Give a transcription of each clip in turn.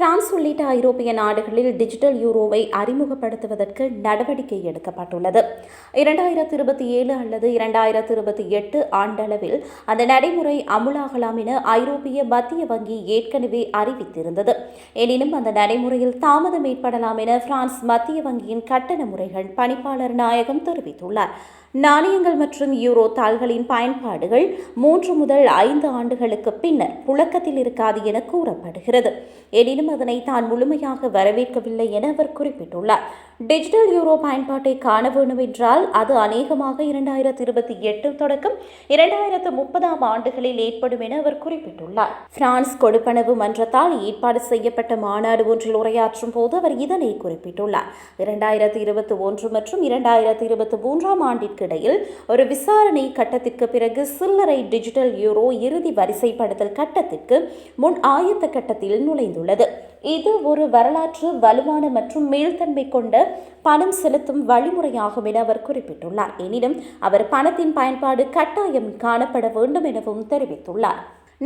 France உள்ளிட்ட ஐரோப்பிய நாடுகளில் டிஜிட்டல் யூரோவை அறிமுகப்படுத்துவதற்கு நடவடிக்கை எடுக்கப்பட்டுள்ளது. இரண்டாயிரத்தி இருபத்தி ஏழு அல்லது இரண்டாயிரத்தி இருபத்தி எட்டு ஆண்டளவில் அந்த நடைமுறை அமுலாகலாம் என ஐரோப்பிய மத்திய வங்கி ஏற்கனவே அறிவித்திருந்தது. எனினும் அந்த நடைமுறையில் தாமதம் ஏற்படலாம் என பிரான்ஸ் மத்திய வங்கியின் கட்டண முறைகள் பணிப்பாளர் நாயகம் தெரிவித்துள்ளார். நாணயங்கள் மற்றும் யூரோ தாள்களின் பயன்பாடுகள் மூன்று முதல் ஐந்து ஆண்டுகளுக்கு பின்னர் புழக்கத்தில் இருக்காது என கூறப்படுகிறது. எனினும் அதனை தான் முழுமையாக வரவேற்கவில்லை என அவர் குறிப்பிட்டுள்ளார். டிஜிட்டல் யூரோ பயன்பாட்டை காண வேண்டும் என்றால் அது அநேகமாக இரண்டாயிரத்தி இருபத்தி எட்டு தொடக்கம் இரண்டாயிரத்து முப்பதாம் ஆண்டுகளில் ஏற்படும் என அவர் குறிப்பிட்டுள்ளார். பிரான்ஸ் கொடுப்பனவு மன்றத்தால் ஏற்பாடு செய்யப்பட்ட மாநாடு ஒன்றில் உரையாற்றும் போது அவர் இதனை குறிப்பிட்டுள்ளார். இரண்டாயிரத்தி இருபத்தி ஒன்று மற்றும் இரண்டாயிரத்தி இருபத்தி மூன்றாம் ஆண்டிற்கு இடையில் ஒரு விசாரணை கட்டத்திற்கு பிறகு சில்லறை டிஜிட்டல் யூரோ இறுதி வரிசைப்படுத்தல் கட்டத்திற்கு முன் ஆயத்த கட்டத்தில் நுழைந்துள்ளது. இது ஒரு வரலாற்று வலுவான மற்றும் மீள்தன்மை கொண்ட பணம் செலுத்தும் வழிமுறையாகும் என அவர் குறிப்பிட்டுள்ளார். எனினும் அவர் பணத்தின் பயன்பாடு கட்டாயம் காணப்பட வேண்டும் எனவும் தெரிவித்துள்ளார்.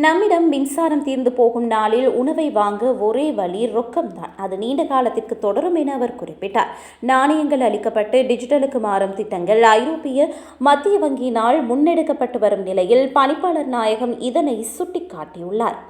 நம்மிடம் மின்சாரம் தீர்ந்து போகும் நாளில் உணவை வாங்க ஒரே வழி ரொக்கம்தான். அது நீண்ட காலத்திற்கு தொடரும் என அவர் குறிப்பிட்டார். நாணயங்கள் அளிக்கப்பட்டு டிஜிட்டலுக்கு மாறும் திட்டங்கள் ஐரோப்பிய மத்திய வங்கியினால் முன்னெடுக்கப்பட்டு வரும் நிலையில் பணிப்பாளர் நாயகம் இதனை சுட்டிக்காட்டியுள்ளார்.